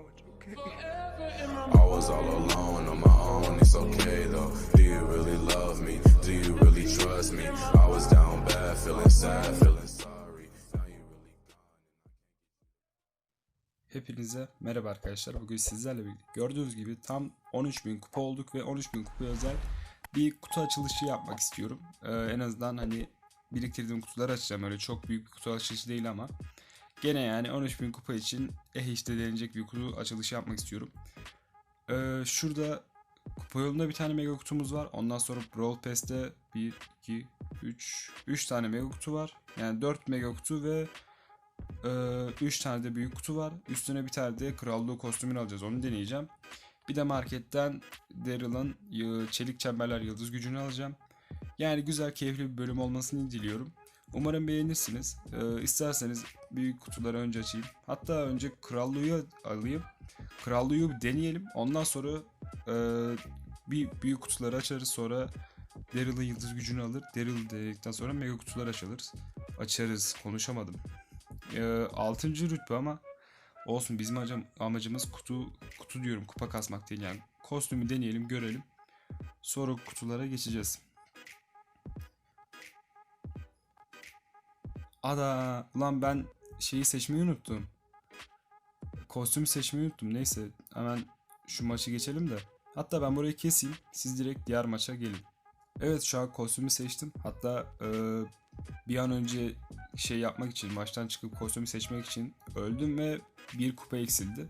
know it's okay. I was all alone on my own, it's okay though. Do you really love me? Do you really trust me? I was down bad, feeling sad, feeling sorry. Hepinize merhaba arkadaşlar. Bugün sizlerle birlikte gördüğünüz gibi tam 13.000 kupa olduk ve 13.000 kupa özel bir kutu açılışı yapmak istiyorum. Ee, en azından hani biriktirdiğim kutuları açacağım. Öyle çok büyük bir kutu açılışı değil ama gene yani 13.000 kupa için eh işte denecek bir kutu açılışı yapmak istiyorum. Ee, şurada kupa yolunda bir tane mega kutumuz var. Ondan sonra Brawl Pass'te 1, 2, 3, 3 tane mega kutu var. Yani 4 mega kutu ve 3 tane de büyük kutu var. Üstüne bir tane de krallığı kostümünü alacağız. Onu deneyeceğim. Bir de marketten Daryl'ın y- çelik çemberler yıldız gücünü alacağım. Yani güzel, keyifli bir bölüm olmasını diliyorum. Umarım beğenirsiniz. Ee, isterseniz büyük kutuları önce açayım. Hatta önce krallığı alayım. Krallığı deneyelim. Ondan sonra e, bir büyük kutuları açarız. Sonra Daryl'ın yıldız gücünü alır. Daryl dedikten sonra mega kutular açarız. Açarız. Konuşamadım. Ee, 6. rütbe ama olsun bizim amacım, amacımız kutu kutu diyorum kupa kasmak değil yani kostümü deneyelim görelim sonra kutulara geçeceğiz. Ada ulan ben şeyi seçmeyi unuttum. Kostümü seçmeyi unuttum. Neyse hemen şu maçı geçelim de. Hatta ben burayı keseyim. Siz direkt diğer maça gelin. Evet şu an kostümü seçtim. Hatta e, bir an önce şey yapmak için maçtan çıkıp kostümü seçmek için öldüm ve bir kupa eksildi.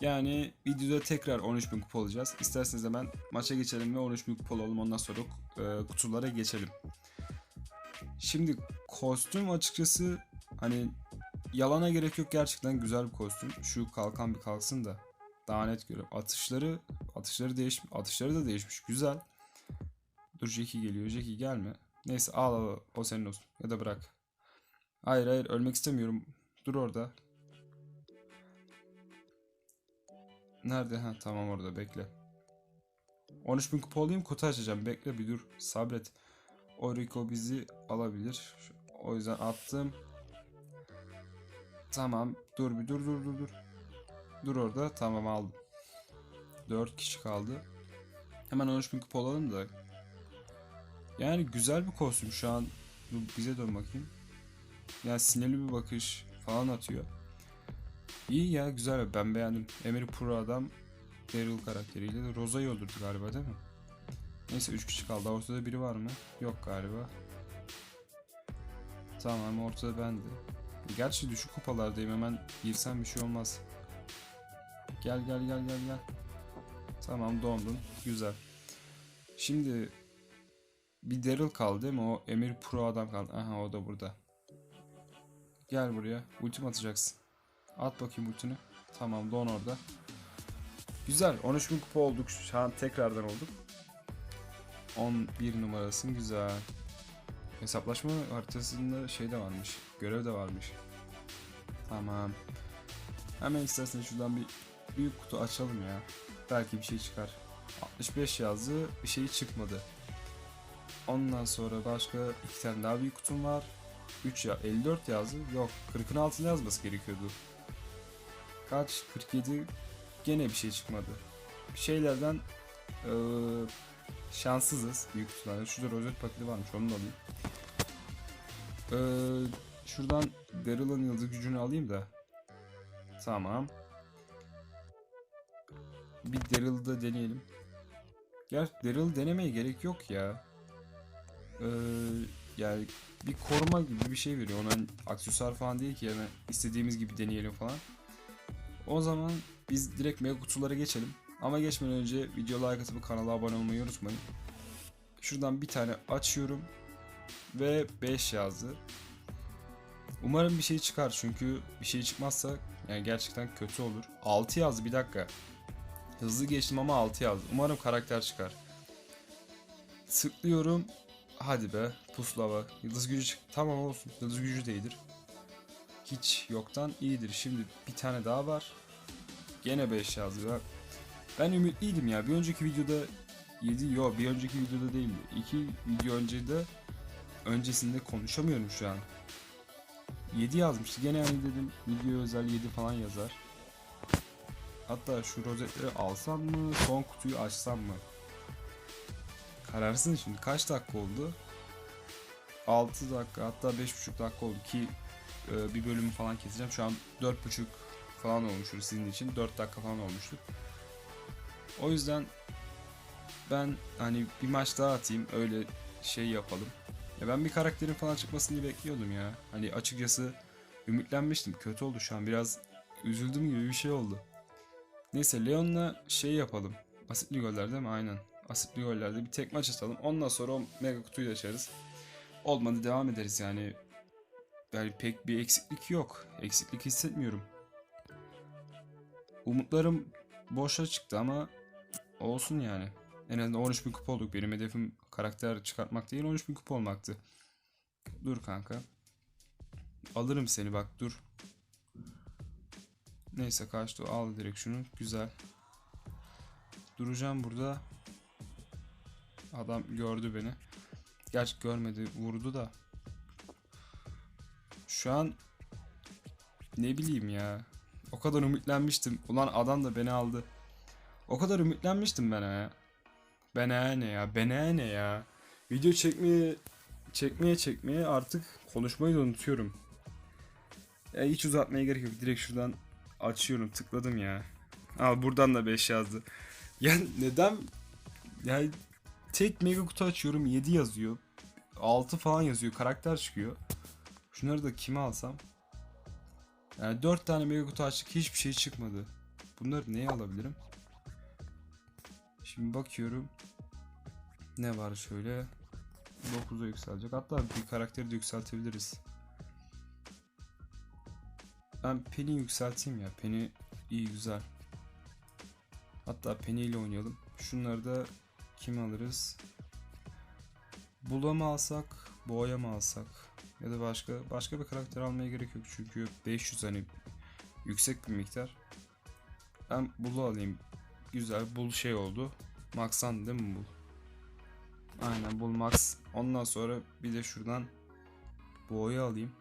Yani videoda tekrar 13.000 kupa olacağız. İsterseniz hemen maça geçelim ve 13.000 kupa olalım. Ondan sonra e, kutulara geçelim. Şimdi kostüm açıkçası hani yalana gerek yok gerçekten güzel bir kostüm. Şu kalkan bir kalksın da daha net görüyorum. Atışları atışları değiş atışları da değişmiş. Güzel. Dur Jackie geliyor. Jackie gelme. Neyse al al. o senin olsun. Ya da bırak. Hayır hayır ölmek istemiyorum. Dur orada. Nerede? Ha tamam orada bekle. 13.000 kupa olayım kutu açacağım. Bekle bir dur. Sabret. O Rico bizi alabilir. O yüzden attım. Tamam. Dur bir dur dur dur dur. Dur orada. Tamam aldım. 4 kişi kaldı. Hemen 13.000 kupa olalım da. Yani güzel bir kostüm şu an. Dur, bize dön bakayım. Yani sinirli bir bakış falan atıyor. İyi ya güzel ben beğendim. Emir Pro adam Daryl karakteriyle de Rosa'yı öldürdü galiba değil mi? Neyse 3 kişi kaldı. Ortada biri var mı? Yok galiba. Tamam ortada ben de. Gerçi düşük kupalardayım hemen girsem bir şey olmaz. Gel gel gel gel gel. Tamam dondun. Güzel. Şimdi bir Daryl kaldı değil mi? O Emir Pro adam kaldı. Aha o da burada. Gel buraya. Ultim atacaksın. At bakayım ultini. Tamam don orada. Güzel. 13.000 kupa olduk. Şu an tekrardan olduk. 11 numarasın güzel. Hesaplaşma haritasında şey de varmış. Görev de varmış. Tamam. Hemen istersen şuradan bir büyük kutu açalım ya. Belki bir şey çıkar. 65 yazdı. Bir şey çıkmadı. Ondan sonra başka iki tane daha büyük kutum var. 3 ya 54 yazdı. Yok 40'ın altında yazması gerekiyordu. Kaç? 47 gene bir şey çıkmadı. Şeylerden eee, şanssızız büyük kutularda. Şurada rozet paketi varmış onu da alayım. Eee, şuradan Daryl'ın yıldız gücünü alayım da. Tamam. Bir Daryl'da deneyelim. Gel Daryl denemeye gerek yok ya. Eee yani bir koruma gibi bir şey veriyor. Ona aksesuar falan değil ki hemen istediğimiz gibi deneyelim falan. O zaman biz direkt mega kutulara geçelim. Ama geçmeden önce video like atıp kanala abone olmayı unutmayın. Şuradan bir tane açıyorum. Ve 5 yazdı. Umarım bir şey çıkar çünkü bir şey çıkmazsa yani gerçekten kötü olur. 6 yazdı bir dakika. Hızlı geçtim ama 6 yazdı. Umarım karakter çıkar. Tıklıyorum. Hadi be puslava. Yıldız gücü çık. Tamam olsun. Yıldız gücü değildir. Hiç yoktan iyidir. Şimdi bir tane daha var. Gene 5 yazdı. Ben- ümitliydim ya. Bir önceki videoda 7 yo bir önceki videoda değil. 2 video önce de öncesinde konuşamıyorum şu an. 7 yazmıştı. Gene yani dedim video özel 7 falan yazar. Hatta şu rozetleri alsam mı? Son kutuyu açsam mı? Kararsın şimdi. Kaç dakika oldu? 6 dakika hatta 5,5 dakika oldu ki e, bir bölümü falan keseceğim. Şu an 4,5 falan olmuştur sizin için. 4 dakika falan olmuştur. O yüzden ben hani bir maç daha atayım öyle şey yapalım. Ya ben bir karakterin falan çıkmasını bekliyordum ya. Hani açıkçası ümitlenmiştim. Kötü oldu şu an. Biraz üzüldüm gibi bir şey oldu. Neyse Leon'la şey yapalım. Asitli goller değil mi? Aynen. Asitli gollerde bir tek maç atalım. Ondan sonra o mega kutuyu da açarız. Olmadı devam ederiz yani. Yani pek bir eksiklik yok. Eksiklik hissetmiyorum. Umutlarım boşa çıktı ama olsun yani. En azından 13.000 kupa olduk. Benim hedefim karakter çıkartmak değil 13.000 kupa olmaktı. Dur kanka. Alırım seni bak dur. Neyse kaçtı al direkt şunu. Güzel. Duracağım burada. Adam gördü beni. Gerçi görmedi vurdu da. Şu an ne bileyim ya. O kadar ümitlenmiştim. Ulan adam da beni aldı. O kadar ümitlenmiştim ben ya. Ben ne ya? Ben ne ya? Video çekmeye çekmeye çekmeye artık konuşmayı da unutuyorum. Ya hiç uzatmaya gerek yok. Direkt şuradan açıyorum. Tıkladım ya. Al buradan da 5 yazdı. Ya neden yani tek mega kutu açıyorum 7 yazıyor. 6 falan yazıyor. Karakter çıkıyor. Şunları da kime alsam? Yani 4 tane mega kutu açtık hiçbir şey çıkmadı. Bunları neye alabilirim? Şimdi bakıyorum. Ne var şöyle? 9'a yükselecek. Hatta bir karakteri de yükseltebiliriz. Ben Penny yükselteyim ya. Penny iyi güzel. Hatta Penny ile oynayalım. Şunları da kim alırız? Bula mı alsak, Boğa'ya mı alsak? Ya da başka başka bir karakter almaya gerek yok çünkü 500 hani yüksek bir miktar. Ben Bul'u alayım. Güzel. Bul şey oldu. Max'an değil mi Bul? Aynen Bul Max. Ondan sonra bir de şuradan Boğa'yı alayım.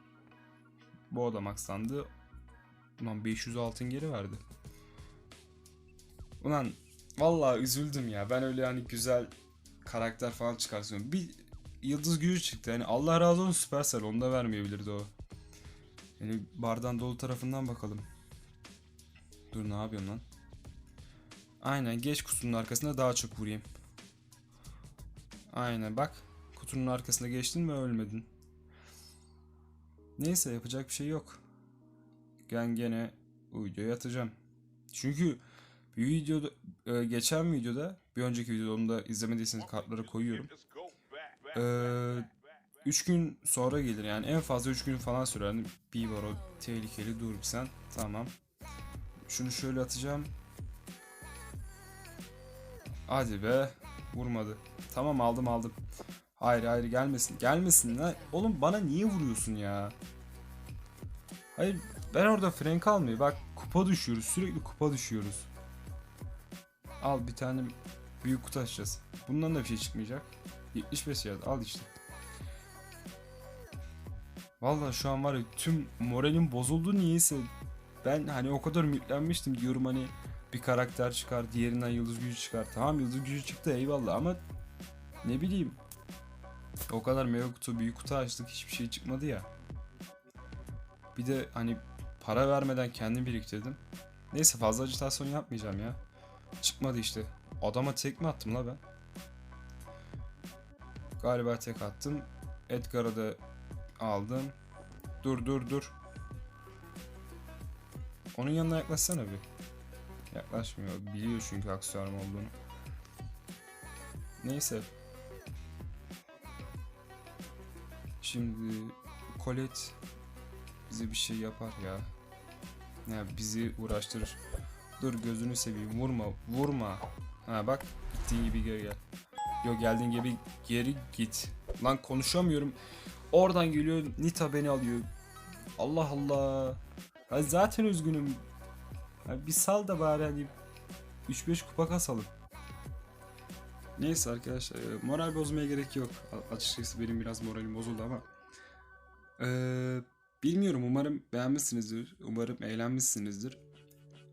Boğa da Max'landı. Ulan 500 altın geri verdi. Ulan vallahi üzüldüm ya. Ben öyle hani güzel karakter falan çıkarsın. Bir yıldız gücü çıktı. Yani Allah razı olsun Supercell onu da vermeyebilirdi o. Yani bardağın dolu tarafından bakalım. Dur ne yapıyorsun lan? Aynen geç kutunun arkasına daha çok vurayım. Aynen bak. Kutunun arkasına geçtin ve ölmedin. Neyse yapacak bir şey yok. Ben gene bu videoyu. Çünkü bir videoda e, geçen videoda bir önceki videoda onu da izlemediyseniz kartlara koyuyorum. 3 gün sonra gelir yani en fazla 3 gün falan sürer. Yani bir var o tehlikeli dur sen. Tamam. Şunu şöyle atacağım. Hadi be. Vurmadı. Tamam aldım aldım. Hayır hayır gelmesin. Gelmesin lan. Oğlum bana niye vuruyorsun ya? Hayır ben orada Frank almıyor. Bak kupa düşüyoruz. Sürekli kupa düşüyoruz. Al bir tane büyük kutu açacağız. Bundan da bir şey çıkmayacak. 75 yaz al işte. Vallahi şu an var ya tüm moralim bozuldu niyeyse. Ben hani o kadar ümitlenmiştim diyorum hani bir karakter çıkar diğerinden yıldız gücü çıkar. Tamam yıldız gücü çıktı eyvallah ama ne bileyim. O kadar mega kutu büyük kutu açtık hiçbir şey çıkmadı ya. Bir de hani para vermeden kendim biriktirdim. Neyse fazla acitasyon yapmayacağım ya. Çıkmadı işte. Adama tek mi attım la ben? Galiba tek attım. Edgar'ı da aldım. Dur dur dur. Onun yanına yaklaşsana bir. Yaklaşmıyor. Biliyor çünkü aksiyonum olduğunu. Neyse. Şimdi Colette bize bir şey yapar ya. Ya bizi uğraştırır. Dur gözünü seveyim vurma vurma. Ha bak gittiğin gibi geri gel. Yo geldiğin gibi geri git. Lan konuşamıyorum. Oradan geliyor Nita beni alıyor. Allah Allah. Ya zaten üzgünüm. Yani bir sal da bari hani 3-5 kupa kasalım. Neyse arkadaşlar e, moral bozmaya gerek yok. Açıkçası benim biraz moralim bozuldu ama. Ee, bilmiyorum umarım beğenmişsinizdir. Umarım eğlenmişsinizdir.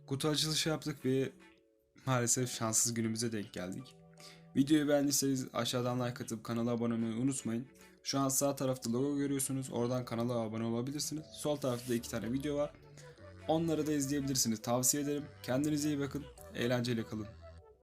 Kutu açılışı yaptık ve maalesef şanssız günümüze denk geldik. Videoyu beğendiyseniz aşağıdan like atıp kanala abone olmayı unutmayın. Şu an sağ tarafta logo görüyorsunuz. Oradan kanala abone olabilirsiniz. Sol tarafta iki tane video var. Onları da izleyebilirsiniz. Tavsiye ederim. Kendinize iyi bakın. Eğlenceli kalın.